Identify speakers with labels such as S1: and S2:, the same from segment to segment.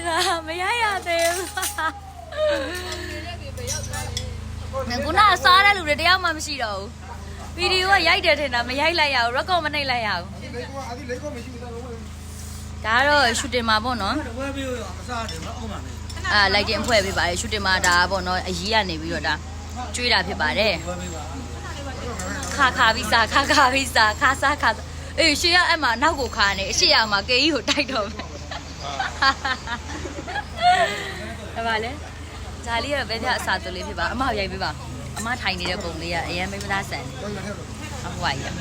S1: နေတာမရရသေးဘူးငါကနာစားတဲ့လူတွေတယောက်မှမရှိတော့ဘူးဗီဒီယိုကရိုက်တယ်ထင်တာမရိုက်လိုက်ရဘူးရက်ကော့မနှိပ်လိုက်ရဘူး
S2: လေးကောအဒီလေးကောမရှိဘူးသားလုံးဝ
S1: ဒါကတော့ရှူတင်မှာပေါ့နော်
S3: ဝဲပြီးတော့အစားတယ်မအောင်ပါနဲ့
S1: အာလိုက်တင်အဖွဲ့ပေးပါတယ်ရှူတင်မှာဒါပေါ့နော်အကြီးကနေပြီးတော့ဒါကျွေးတာဖြစ်ပါတယ်
S3: ဝဲပြီးပါ
S1: ခါခါပြီးစားခါခါပြီးစားခါစားခါစားအေးရှေ့ရအဲ့မှာနောက်ကိုခါနေအရှိရမှာကေကြီးကိုတိုက်တော့မယ် အဲ့ပါလေဇာလီကတော့ပဲပြအစာသွလေးဖြစ်ပါအမရိုက်ပေးပါအမထိုင်နေတဲ့ပုံလေးကအရင်မိမသားဆန်တယ်
S2: တော့လည်းတော့
S1: အဟွာကြီး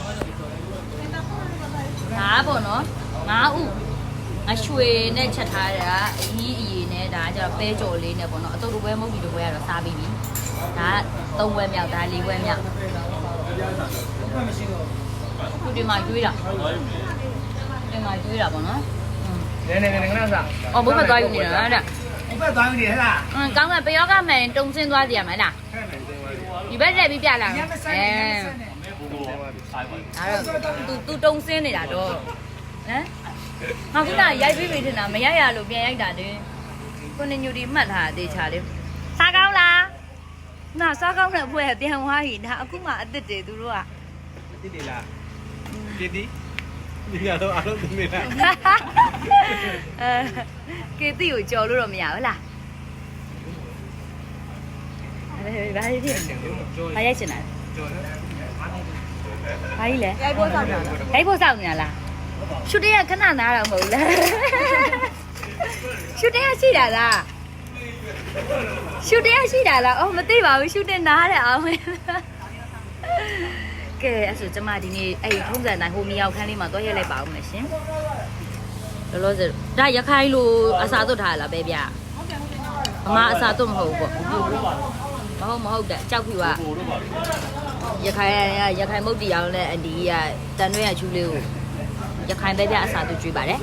S1: ငါပေါ့နော်ငါဥအရွှေနဲ့ချက်ထားတာအကြီးအည်နဲ့ဒါကျတော့ပဲကြော်လေးနဲ့ပေါ့နော်အတုပ်တစ်ပွဲမဟုတ်ဒီတစ်ပွဲကတော့စားပြီးပြီဒါသုံးပွဲမြောက်ဒါလေးပွဲမြောက်
S3: ဘာမရှိတော့
S1: ခုဒီမှာကျွေးတာဒီမှာကျွေးတာပေါ့နော်
S3: နည်းနည်းနည်းငါစား
S1: အော်ဘုဖက်သွားယူနေတာတဲ့
S3: ဘယ်သွားနေဟဲ့လား
S1: အင်းကောင်းကပယောကမှန်တုံစင်းသွားကြရမလား
S3: ဟဲ့မယ်တင်ပါလေ
S1: ဒီဘက်လက်ပြီးပြလာ
S3: ညမဆိုင်
S1: အဲ
S3: နဲ့ညမဆိုင်နဲ့
S1: ဒါတော့ तू तू တုံစင်းနေတာတော့ဟမ်ငါခုနရိုက်ပြီးပြီထင်တာမရိုက်ရလို့ပြန်ရိုက်တာလေကိုနေညူဒီမှတ်ထားတာတေချာလေးစားကောင်းလားနာစားကောင်းတဲ့အဖွဲ့ကပြန်သွားပြီဒါအခုမှအစ်စ်တွေသူတို့က
S3: တိတိလားတိတိ ဒီကတော့အားလုံးတင်နေလား
S1: အဲကေတီကိုကြော်လို့တော့မရဘူးလားအဲဘာကြီးဖြစ်
S3: ကျော်
S1: ဘာရိုက်ချင်တာလဲ
S3: ကျော်
S1: ဘာကြီးလဲရိုက်ဖို့စောင့်နေတာရိုက်ဖို့စောင့်နေတာလားရှူတင်ကခဏနားတော့မဟုတ်လားရှူတင်ကရှိတာလားရှူတင်ကရှိတာလားအော်မသိပါဘူးရှူတင်နားတယ်အောင် ကဲအဲ့ဆိုကျမဒီနေ့အဲ့ဒီထုံးစံတိုင်းဟိုမြောက်ခန်းလေးမှာတော့ရက်လိုက်ပါဦးမယ်ရှင်လောလောဆယ်ဒါရခိုင်လိုအစာသွတ်ထားလားပဲဗျအမအစာသွတ်မဟုတ်ဘူးပေါ့မဟုတ်မဟုတ်တဲ့ကြောက်ဖြူကရခိုင်ရရခိုင်မုတ်တီအောင်နဲ့အန်ဒီကတန်တွဲရချူလေးကိုရခိုင်ပဲဗျအစာသွတ်ကျွေးပါတယ်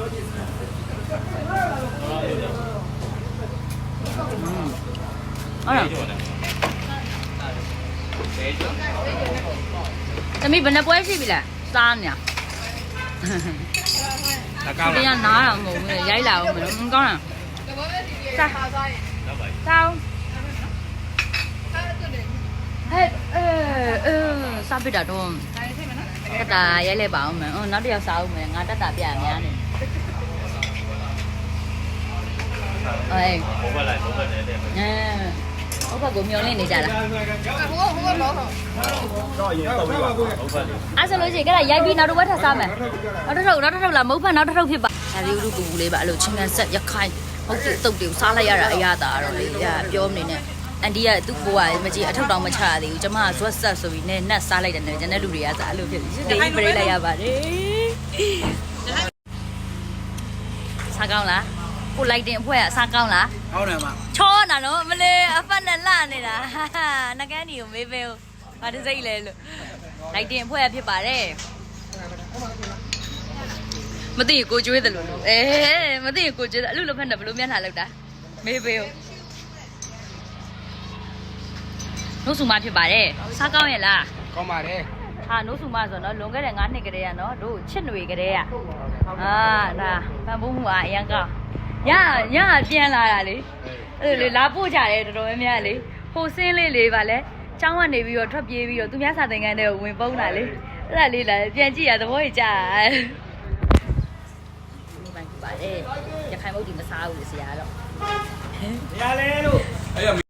S1: ဟုတ်လား သမီးဘယ်နှပွဲရှိပြီလဲစားနေ
S3: တကောင်း
S1: ဒီက
S3: လား
S1: နားတော့မဟုတ်ဘူးလေရိုက်လာအောင်မလို့မကောင်းလားစားစားဟဲ့အဲအဲစားပြတာတော့တတာရိုက်လိုက်ပါအောင်မယ်အော်နောက်တစ်ယောက်စားအောင်မယ်ငါတတာပြရများနေအေးဘုဘလိုက်ဘုဘနဲ့တဲ့အဲ ဘုဘကိုမျောလင့်နေကြလား
S3: တော့ရင်တော့ပြီးပါဟုတ်ပါလေ
S1: အဲ့ဆိုလို့ရှိရင်ကဲရိုက်ပြီးနောက်တစ်ဝက်ထပ်စားမယ်နောက်တစ်ထုပ်နောက်တစ်ထုပ်လာမဟုတ်ဖက်နောက်တစ်ထုပ်ဖြစ်ပါဒါလေးဥရုပူပူလေးပါအဲ့လိုချင်းကန်ဆက်ရခိုင်ဟုတ်တယ်တုတ်တယ်စားလိုက်ရတာအရသာတော့လေရပြောမနေနဲ့အန်တီကသူ့ကိုယ်ကမကြည့်အထုပ်တောင်မချရသေးဘူးကျမကဇွတ်ဆက်ဆိုပြီးနဲ့နတ်စားလိုက်တယ်နဲ့ကျန်တဲ့လူတွေကစားအဲ့လိုဖြစ်ပြီးဒီပရိလိုက်ရပါတယ်စားကောင်းလား ကိုလိုက်တင်အဖွဲကစားကောင်းလား
S3: ဟောင်းတယ်မ
S1: ချောနာနော်မလေးအဖက်နဲ့လှနေတာဟာဟာနှကန်းဒီကိုမေးပေးဦးဘာတစ်စိတ်လဲလို့လိုက်တင်အဖွဲ့ဖြစ်ပါတယ်မသိရင်ကိုကျွေးတယ်လို့လို့အဲမသိရင်ကိုကျွေးတယ်အလူလိုဖက်နဲ့ဘလို့မျက်နှာလောက်တာမေးပေးဦးနှုတ်ဆူမဖြစ်ပါတယ်စားကောင်းရဲ့လား
S3: ကောင်းပါတယ်
S1: ဟာနှုတ်ဆူမဆိုတော့လွန်ခဲ့တဲ့9နှစ်ကတည်းကနော်တို့ချစ်နွေကတည်းကအာဒါပန်ဖိုးမှုအားအရင်ကောင်း ညညပြန်လာတာလေအဲ့လိုလေလာပို့ကြတယ်တော်တော်များများလေဟိုဆင်းလေးလေးပါလဲကျောင်းကနေပြီးတော့ထွက်ပြေးပြီးတော့သူများစာသင်ခန်းထဲကိုဝင်ပုန်းတာလေအဲ့ဒါလေးလာပြန်ကြည့်ရသဘောကြီးကြာဒီမှာကြည့်ပါလေရခိုင်မုတ်ဒီမစားဘူးလေဆရာတော့
S3: ရလဲလို့